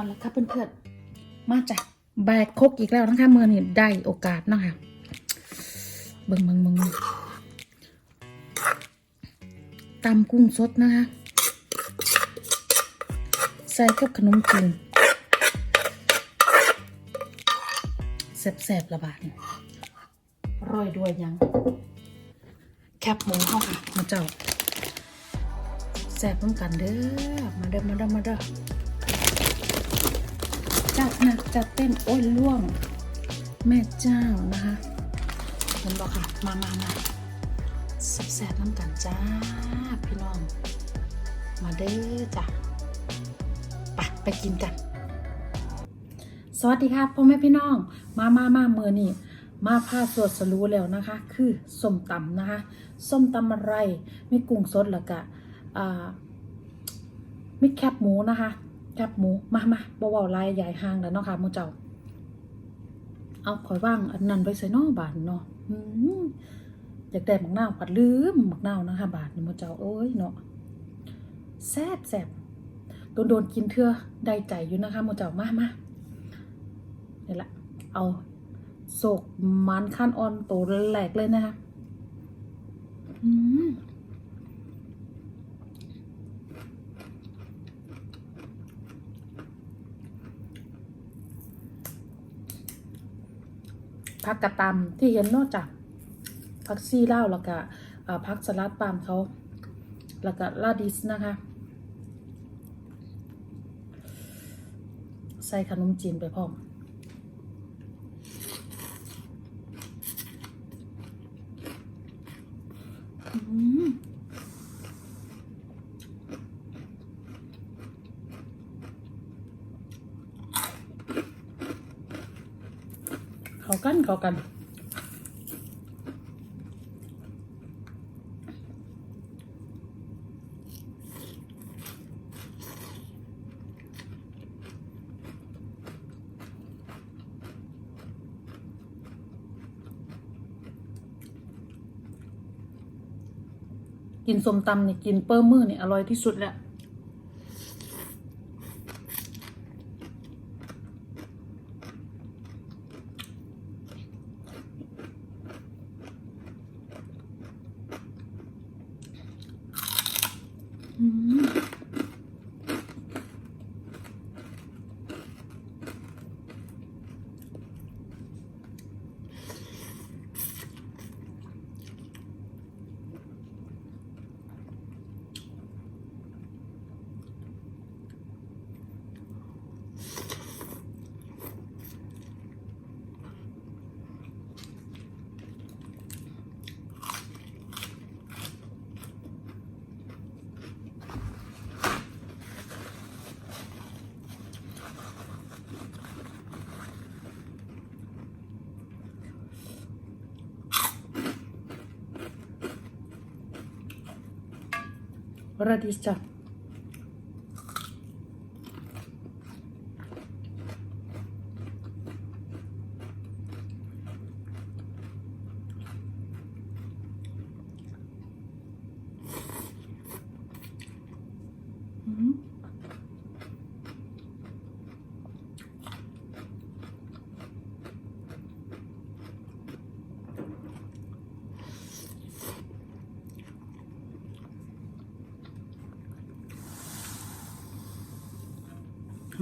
เอาละครับเพื่อนๆ มาจ้ะแบกคกอีกแล้วนะคะเมื่อนี่ได้โอกาสนะคะเบิ่งเบิ่งเบิ่งตำกุ้งสดนะคะใส่กับขนมจีนแซ่บๆละบาทนี่อร่อยด้วยยัง แคบหมูเข้าค่ะมาเจ้าแซ่บต้องกันเด้อมาเด้อมาเด้อมาเด้อ จัดหนักจัดเต็มโอ้ยล่วง แม่เจ้านะคะเห็นบอกค่ะ มามามาแซ่บๆน้ำกันจ้า พี่น้อง มาเด้อจ้ะไปไปกินกัน สวัสดีค่ะพ่อแม่พี่น้อง มามามาเมื่อนี่มาผ้าสวดสรู้แล้วนะคะ คือส้มตำนะคะ ส้มตำอะไร มีกุ้งสดแล้วก็อ่ามีแคบหมูนะคะ แคบหมูมามาบ่เว้าลายใหญ่ห้างแล้วเนาะค่ะมูเจ้า เอาขอยว่างอันนั้นไว้ใส่นอบาทเนาะอยากได้หมักนาวผัดลืมหมักนาวนะคะบาทนี่มูเจ้าเอ้ยเนาะแซ่บแซ่บโดนโดนกินเทื่อได้ใจอยู่นะคะมูเจ้ามามานี่แหละเอาโศกมันขั้นอ่อนโตแหลกเลยนะคะ อืม ผักกระตำที่เห็นนอกจากผักซี่เล่าแล้วก็ผักสลัดปาล์มเขา แล้วก็ลาดิสนะคะ ใส่ขนมจีนไปพร้อมอืม เข้ากันเข้ากันกินส้มตำเนี่ยกินเปิ้มมือเนี่ยอร่อยที่สุดแล้ว อืม รา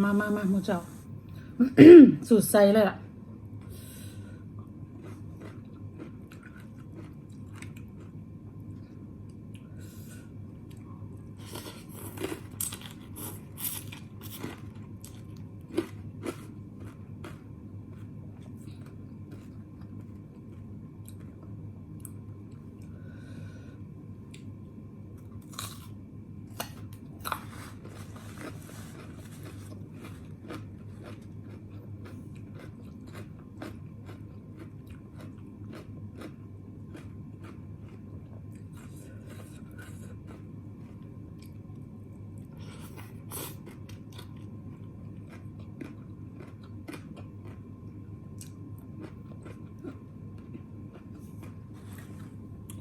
มมามามาหมูเจ้าสูตรใส่เลยล่ะ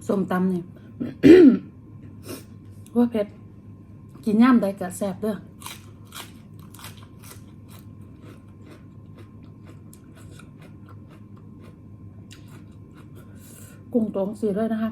ส้มตำเนี่ยว่าเผ็ดกินย่ามได้กะแซ่บเด้อกุ้งตรงสีเลยนะคะ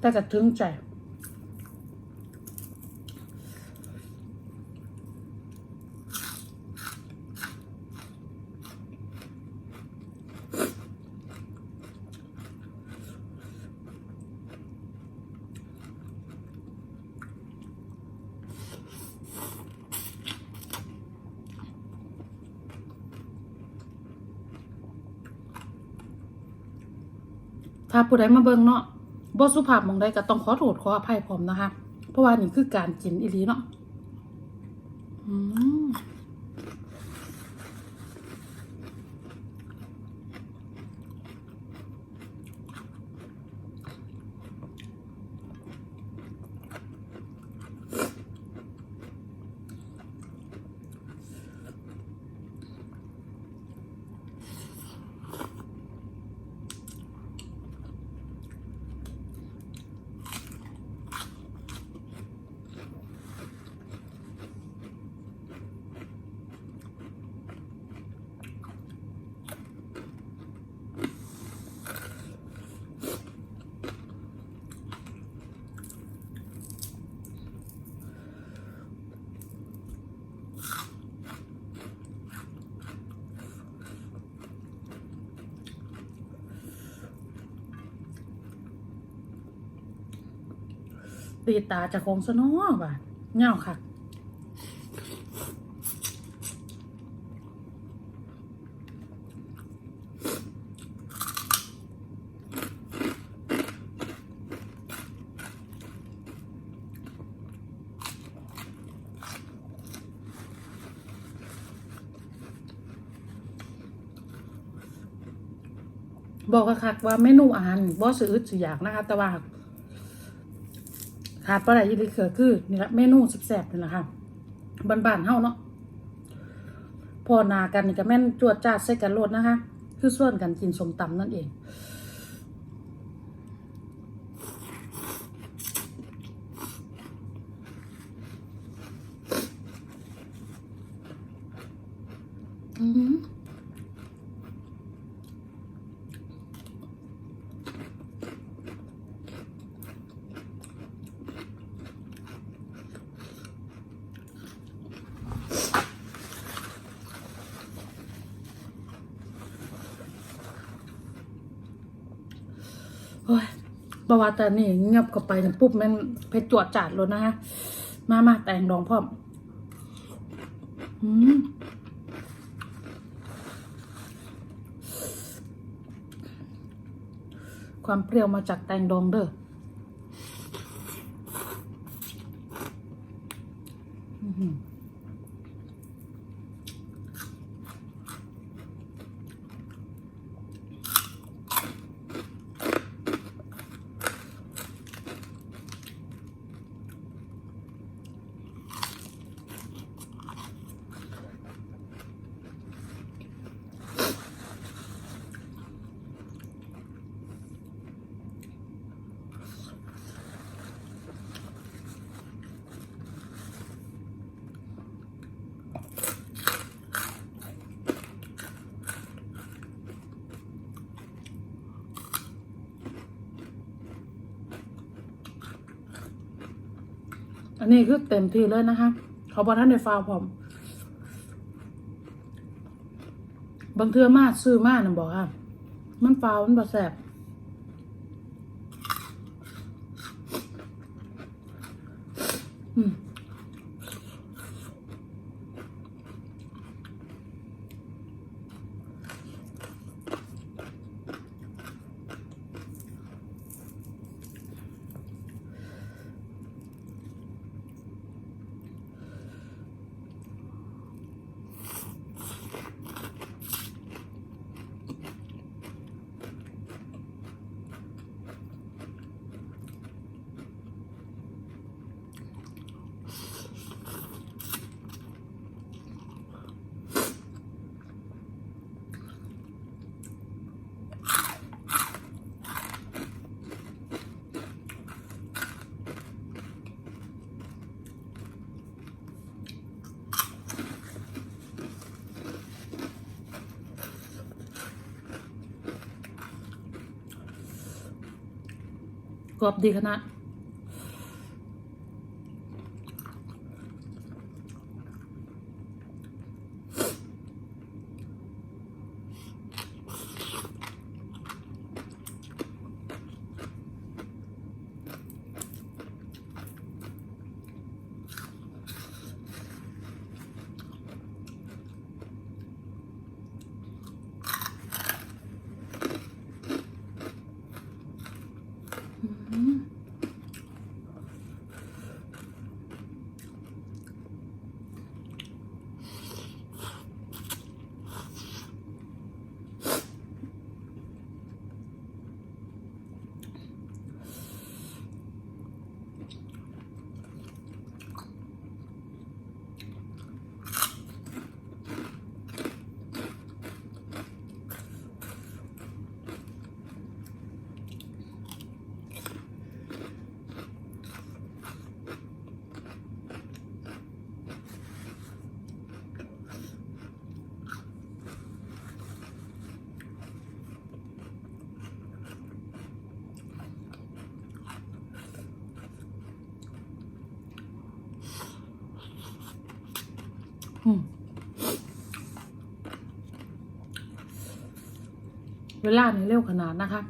แต่จะถึงใจ ถ้าผู้ใดมาเบิ่งเนาะ บ่สุภาพมองได้ก็ต้องขอโทษขออภัยผมนะคะ เพราะว่านี่คือการกินอีหลีเนาะอืม ตีตาจะคงซะเนาะบ่าเงาค่ะบอกกะคักว่าเมนูอาหารบ่ซื้ออึดสิอยากนะคะ แต่ว่า ขาดปลาไหลยี่ลีเขือคือนี่แหละเมนูแซ่บๆนี่แหละค่ะบ้านๆเฮาเนาะพอนากันนี่ก็แม่นจวดจ้าใส่กันโลดนะคะ คือส่วนกันกินสมตำนั่นเองอือหือโอ้ย บว่าแต่นี่เงียบเข้าไปเนี่ยปุ๊บแมันเพชรจวดจัดเลยนะคะมามาแต่งดองพร้อมอืมความเปรี้ยวมาจากแตงดองเด้อหือ อันนี้คือเต็มที่เลยนะคะ เขาบอกท่านในฟาวผมบางเทือมาซื้อมาน่ะบอกค่ะ มันฟาวมันบาแสบ กรอบดีขนาด อืม เวลานี้เร็วขนาดนะคะ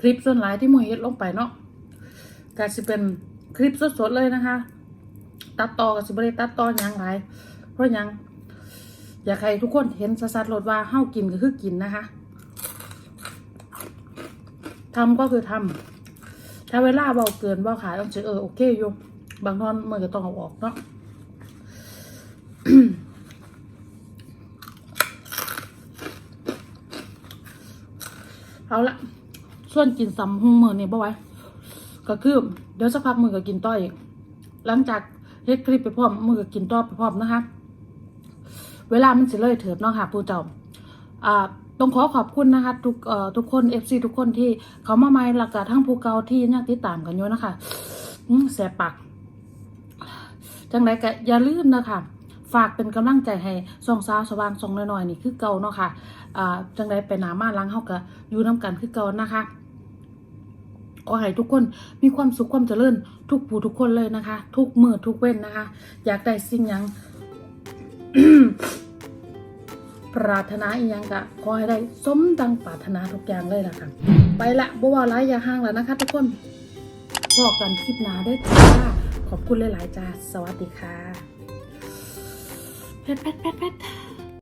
คลิปส่วนหลายที่มวยเฮ็ดลงไปเนาะก็สิเป็นคลิปสดๆเลยนะคะ ตัดต่อกับสิบริตัดต่อยังไรเพราะยัง อยากให้ทุกคนเห็นสัดๆรถว่าเฮ้ากินก็คือกินนะคะทำก็คือทำ ถ้าเวลาเบาเกินเบาขายต้องเฉยเออโอเคอยู่บางทอนมันก็ต้องเอาออกเนาะเอาละส่วนกินซ้ำหุงมือนี่บ่ไว้ก็คือเดี๋ยวสักพักมือก็กินต่ออีกหลังจากเฮ็ดคลิปไปพร้อมมือก็กินต่อไปพร้อมนะคะ เวลามันสิเลยเถิดเนาะค่ะผู้เจ้าอ่า ต้องขอขอบคุณนะคะทุกเอ่อทุกคน FC ทุกคนที่เขามาใหม่หลักกะทั้งผู้เก่าที่ยังติดตามกันอยู่นะคะแสบปากจังไรก็อย่าลืมนะคะฝากเป็นกำลังใจให้ส่องสาวสว่างส่องน้อยๆนี่คือเก่าเนาะค่ะอ่าจังไรไปหนามาล้างเฮาก็อยู่น้กันคือเก่านะคะขอให้ทุกคนมีความสุขความเจริญ ทุกผู้ทุกคนเลยนะคะ ทุกมือทุกเว้นนะคะ อยากได้สิ่งยัง ปรารถนาอีกอย่างก็ขอให้ได้สมดังปรารถนาทุกอย่างเลยล่ะค่ะ ไปละบัวาร้ายอยาห่างแล้วนะคะ ทุกคนพอกันคลิปหนาด้วยจ้าขอบคุณหลาย ๆ จ้า สวัสดีค่ะแพทแพทแพทแพท